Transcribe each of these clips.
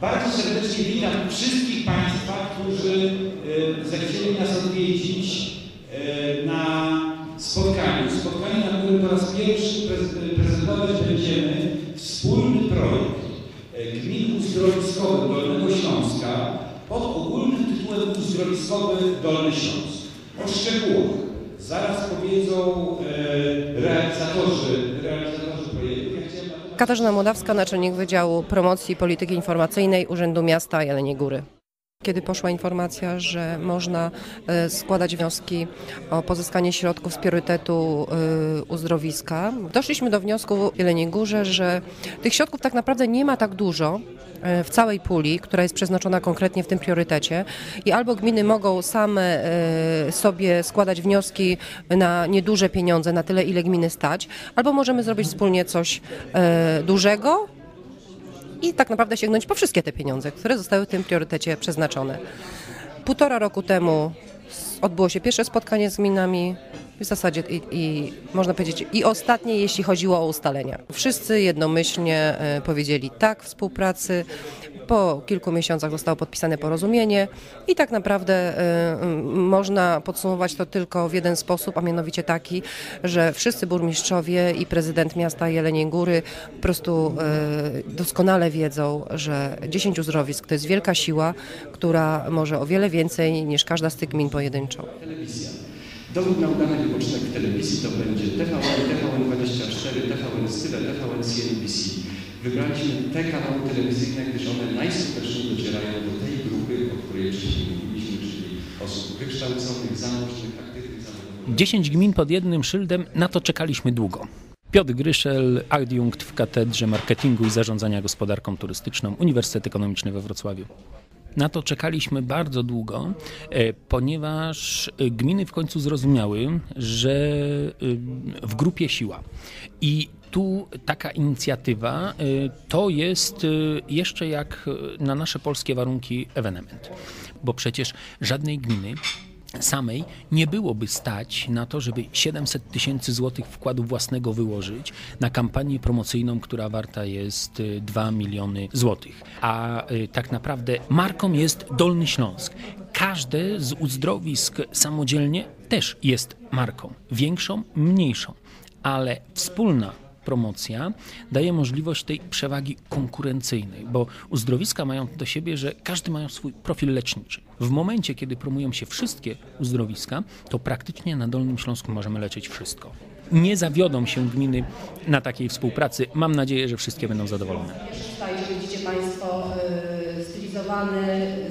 Bardzo serdecznie witam wszystkich Państwa, którzy e, zechcieli nas odwiedzić e, na spotkaniu. Spotkaniu, na którym po raz pierwszy prez- prezentować będziemy wspólny projekt e, gmin uzdrowiskowych Dolnego Śląska pod ogólnym tytułem Uzdrowiskowy Dolny Śląsk. O szczegółach zaraz powiedzą realizatorzy, realizatorzy projektu. Katarzyna Młodawska, naczelnik Wydziału Promocji Polityki Informacyjnej Urzędu Miasta Jeleniej Góry. Kiedy poszła informacja, że można e, składać wnioski o pozyskanie środków z priorytetu e, uzdrowiska, doszliśmy do wniosku w Jeleniej Górze, że tych środków tak naprawdę nie ma tak dużo e, w całej puli, która jest przeznaczona konkretnie w tym priorytecie. I albo gminy mogą same sobie składać wnioski na nieduże pieniądze, na tyle ile gminy stać, albo możemy zrobić wspólnie coś dużego, i tak naprawdę sięgnąć po wszystkie te pieniądze, które zostały w tym priorytecie przeznaczone. Półtora roku temu odbyło się pierwsze spotkanie z gminami, w zasadzie i, i można powiedzieć i ostatnie, jeśli chodziło o ustalenia. Wszyscy jednomyślnie e, powiedzieli tak współpracy. Po kilku miesiącach zostało podpisane porozumienie i tak naprawdę e, m, można podsumować to tylko w jeden sposób, a mianowicie taki, że wszyscy burmistrzowie i prezydent miasta Jeleniej Góry po prostu e, doskonale wiedzą, że 10 uzdrowisk to jest wielka siła, która może o wiele więcej niż każda z tych gmin pojedynczo. Telewizja. Dowód na udany wypoczynek w telewizji to będzie TVN, TVN24, TVN Style, TVN CNBC. Wybraliśmy te kanały telewizyjne, gdyż one najskuteczniej docierają do tej grupy, o której wcześniej mówiliśmy, czyli osób wykształconych, zamożnych, aktywnych zawodowo. 10 gmin pod jednym szyldem, na to czekaliśmy długo. Piotr Gryszel, adiunkt w Katedrze Marketingu i Zarządzania Gospodarką Turystyczną Uniwersytet Ekonomiczny we Wrocławiu. Na to czekaliśmy bardzo długo, e, ponieważ e, gminy w końcu zrozumiały, że e, w grupie siła. I tu taka inicjatywa to jest jeszcze jak na nasze polskie warunki ewenement. Bo przecież żadnej gminy samej nie byłoby stać na to, żeby 700 tysięcy złotych wkładu własnego wyłożyć na kampanię promocyjną, która warta jest y, 2 miliony złotych. A y, tak naprawdę marką jest Dolny Śląsk. Każde z uzdrowisk samodzielnie też jest marką. Większą, mniejszą. Ale wspólna promocja daje możliwość tej przewagi konkurencyjnej, bo uzdrowiska mają do siebie, że każdy ma swój profil leczniczy. W momencie, kiedy promują się wszystkie uzdrowiska, to praktycznie na Dolnym Śląsku możemy leczyć wszystko. Nie zawiodą się gminy na takiej współpracy. Mam nadzieję, że wszystkie będą zadowolone. Widzicie Państwo y, stylizowany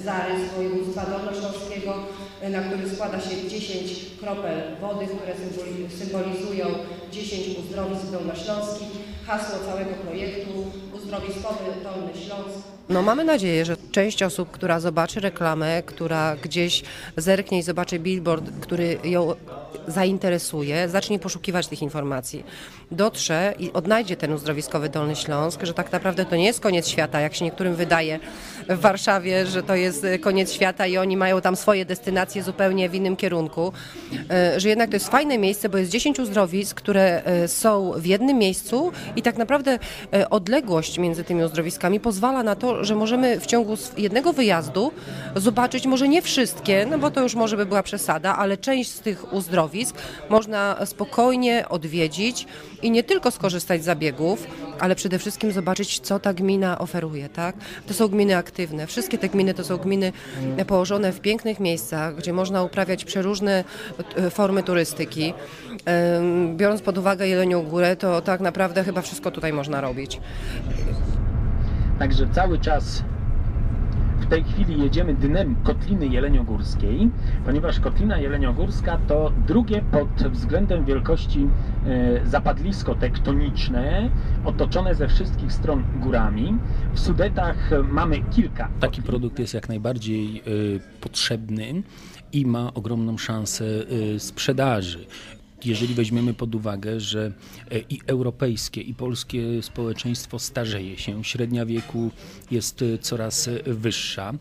zarys województwa dolnośląskiego, na który składa się 10 kropel wody, które symboli- symbolizują 10 uzdrowisk dolnośląskich. Hasło całego projektu Uzdrowiskowy Dolny Śląsk. No mamy nadzieję, że część osób, która zobaczy reklamę, która gdzieś zerknie i zobaczy billboard, który ją zainteresuje, zacznie poszukiwać tych informacji, dotrze i odnajdzie ten uzdrowiskowy Dolny Śląsk, że tak naprawdę to nie jest koniec świata, jak się niektórym wydaje w Warszawie, że to jest e, koniec świata i oni mają tam swoje destynacje zupełnie w innym kierunku, E, że jednak to jest fajne miejsce, bo jest 10 uzdrowisk, które e, są w jednym miejscu i tak naprawdę e, odległość między tymi uzdrowiskami pozwala na to, że możemy w ciągu jednego wyjazdu zobaczyć może nie wszystkie, no bo to już może by była przesada, ale część z tych uzdrowisk można spokojnie odwiedzić i nie tylko skorzystać z zabiegów, ale przede wszystkim zobaczyć, co ta gmina oferuje, tak? To są gminy aktywne. Wszystkie te gminy to są gminy położone w pięknych miejscach, gdzie można uprawiać przeróżne e, formy turystyki. Biorąc pod uwagę Jelenią Górę, to tak naprawdę chyba wszystko tutaj można robić. Także cały czas w tej chwili jedziemy dnem Kotliny Jeleniogórskiej, ponieważ Kotlina Jeleniogórska to drugie pod względem wielkości zapadlisko tektoniczne, otoczone ze wszystkich stron górami. W Sudetach mamy kilka. Taki produkt jest jak najbardziej y, potrzebny i ma ogromną szansę y, sprzedaży. Jeżeli weźmiemy pod uwagę, że e, i europejskie, i polskie społeczeństwo starzeje się, średnia wieku jest e, coraz e, wyższa,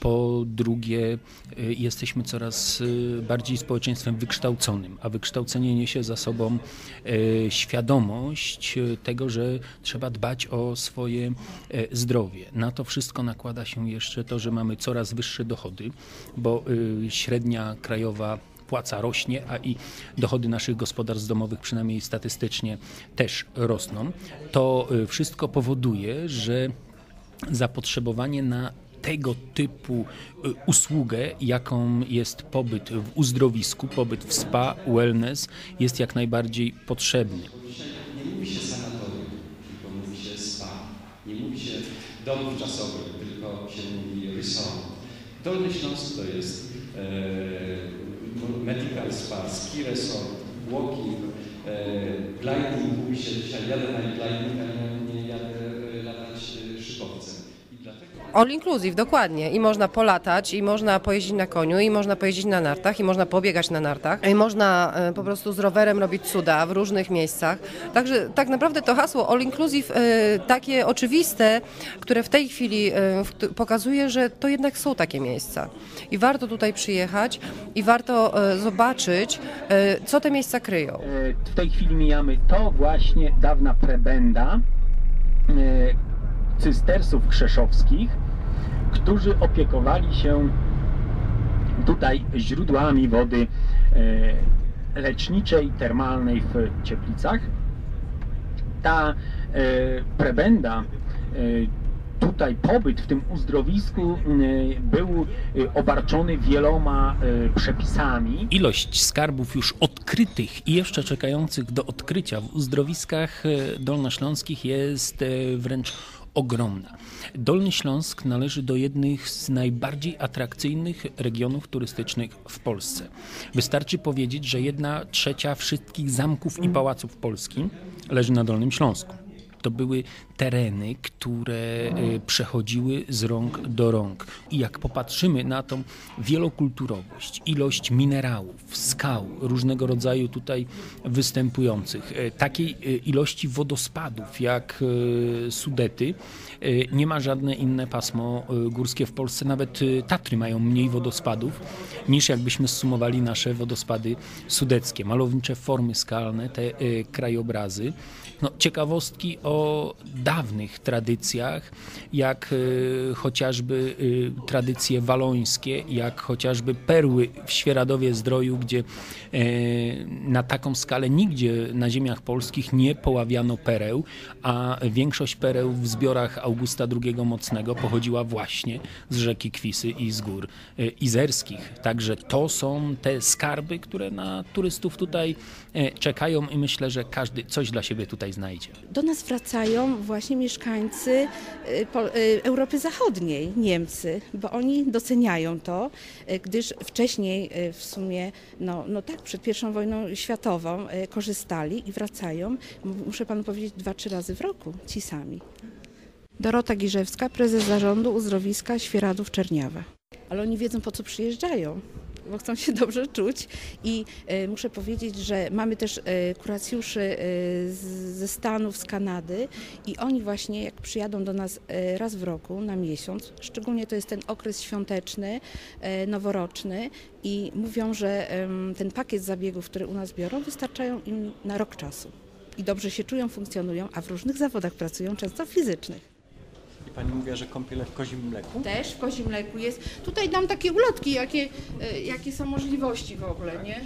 po drugie jesteśmy coraz bardziej społeczeństwem wykształconym, a wykształcenie niesie za sobą świadomość tego, że trzeba dbać o swoje zdrowie. Na to wszystko nakłada się jeszcze to, że mamy coraz wyższe dochody, bo średnia krajowa płaca rośnie, a i dochody naszych gospodarstw domowych, przynajmniej statystycznie, też rosną. To y, wszystko powoduje, że zapotrzebowanie na tego typu y, usługę, jaką jest pobyt w uzdrowisku, pobyt w spa, wellness, jest jak najbardziej potrzebny. Nie mówi się sanatorium, tylko mówi się spa. Nie mówi się dom wczasowy, tylko się mówi resort. Dolny Śląsk to jest e, medical spa, ski resort, walking, e, gliding, mówi się dzisiaj, jadę na gliding, ale nie jadę e, latać e, szybowcem. All inclusive, dokładnie. I można polatać, i można pojeździć na koniu, i można pojeździć na nartach, i można pobiegać na nartach, i można e, po prostu z rowerem robić cuda w różnych miejscach. Także tak naprawdę to hasło all inclusive, e, takie oczywiste, które w tej chwili e, pokazuje, że to jednak są takie miejsca. I warto tutaj przyjechać i warto zobaczyć, co te miejsca kryją. W tej chwili mijamy to właśnie dawna prebenda cystersów krzeszowskich, którzy opiekowali się tutaj źródłami wody e, leczniczej, termalnej w Cieplicach. Ta e, prebenda e, tutaj pobyt w tym uzdrowisku był obarczony wieloma przepisami. Ilość skarbów już odkrytych i jeszcze czekających do odkrycia w uzdrowiskach dolnośląskich jest wręcz ogromna. Dolny Śląsk należy do jednych z najbardziej atrakcyjnych regionów turystycznych w Polsce. Wystarczy powiedzieć, że jedna trzecia wszystkich zamków i pałaców Polski leży na Dolnym Śląsku. To były tereny, które e, przechodziły z rąk do rąk. I jak popatrzymy na tą wielokulturowość, ilość minerałów, skał różnego rodzaju tutaj występujących, e, takiej e, ilości wodospadów jak Sudety, nie ma żadne inne pasmo górskie w Polsce. Nawet Tatry mają mniej wodospadów niż jakbyśmy zsumowali nasze wodospady sudeckie. Malownicze formy skalne, te krajobrazy. No, ciekawostki o dawnych tradycjach, jak y, chociażby y, tradycje walońskie, jak chociażby perły w Świeradowie Zdroju, gdzie y, na taką skalę nigdzie na ziemiach polskich nie poławiano pereł, a większość pereł w zbiorach Augusta II Mocnego pochodziła właśnie z rzeki Kwisy i z gór izerskich. Także to są te skarby, które na turystów tutaj czekają i myślę, że każdy coś dla siebie tutaj znajdzie. Do nas wracają właśnie mieszkańcy y, y, Europy Zachodniej, Niemcy, bo oni doceniają to, y, gdyż wcześniej w sumie, no, no tak, przed I wojną światową korzystali i wracają, muszę panu powiedzieć, dwa, trzy razy w roku ci sami. Dorota Giżewska, prezes zarządu uzdrowiska Świeradów Czerniawa. Ale oni wiedzą, po co przyjeżdżają bo chcą się dobrze czuć i e, muszę powiedzieć, że mamy też e, kuracjuszy e, ze Stanów, z Kanady i oni właśnie jak przyjadą do nas raz w roku na miesiąc, szczególnie to jest ten okres świąteczny, noworoczny i mówią, że ten pakiet zabiegów, który u nas biorą, wystarczają im na rok czasu. I dobrze się czują, funkcjonują, a w różnych zawodach pracują, często fizycznych. I pani mówiła, że kąpiele w kozim mleku? Też w kozim mleku jest. Tutaj dam takie ulotki, jakie, e, jakie są możliwości w ogóle, nie?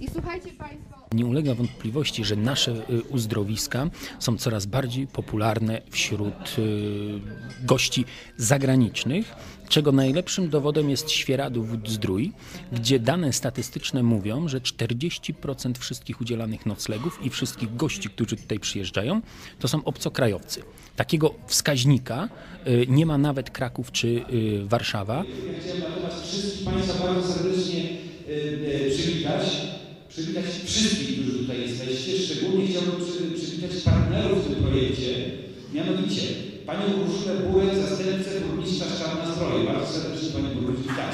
I słuchajcie Państwo. Nie ulega wątpliwości, że nasze y, uzdrowiska są coraz bardziej popularne wśród y, gości zagranicznych, czego najlepszym dowodem jest Świeradów Zdrój, gdzie dane statystyczne mówią, że 40% wszystkich udzielanych noclegów i wszystkich gości, którzy tutaj przyjeżdżają, to są obcokrajowcy. Takiego wskaźnika y, nie ma nawet Kraków czy Warszawa. Chciałem natomiast wszystkich Państwa bardzo serdecznie przywitać przywitać wszystkich, którzy tutaj jesteście. Szczególnie chciałbym przywitać partnerów w tym projekcie, mianowicie Panią Urszulę Bułek, zastępcę burmistrza Szczarna Zdroje. Bardzo serdecznie Pani Burmistrz witam.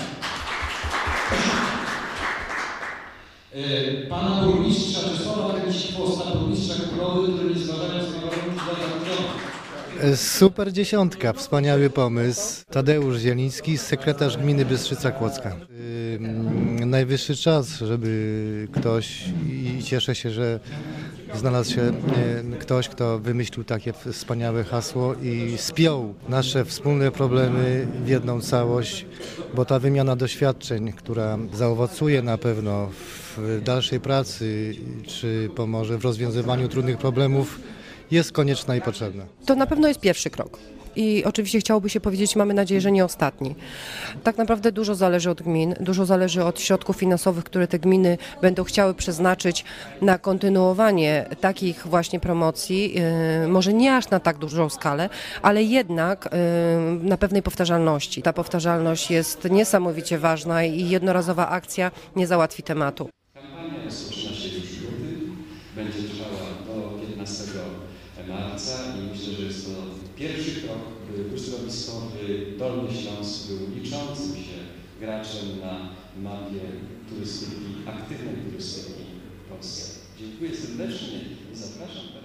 E, pana samochody, które nie zważają samochodów dla zagrożonych. Super dziesiątka, wspaniały pomysł. Tadeusz Zieliński, sekretarz gminy Bystrzyca Kłodzka. Najwyższy czas, żeby ktoś, i cieszę się, że znalazł się e, ktoś, kto wymyślił takie wspaniałe hasło i spiął nasze wspólne problemy w jedną całość, bo ta wymiana doświadczeń, która zaowocuje na pewno w dalszej pracy, czy pomoże w rozwiązywaniu trudnych problemów, jest konieczna i potrzebna. To na pewno jest pierwszy krok. I oczywiście chciałoby się powiedzieć, mamy nadzieję, że nie ostatni. Tak naprawdę dużo zależy od gmin, dużo zależy od środków finansowych, które te gminy będą chciały przeznaczyć na kontynuowanie takich właśnie promocji. Yy, Może nie aż na tak dużą skalę, ale jednak yy, na pewnej powtarzalności. Ta powtarzalność jest niesamowicie ważna i jednorazowa akcja nie załatwi tematu. Kampania rozpoczyna się już będzie trwała do 15 marca i myślę, że jest to pierwszy krok, by uzdrowiskowy Dolny Śląsk był liczącym się graczem na mapie turystyki, aktywnej turystyki w Polsce. Dziękuję serdecznie i zapraszam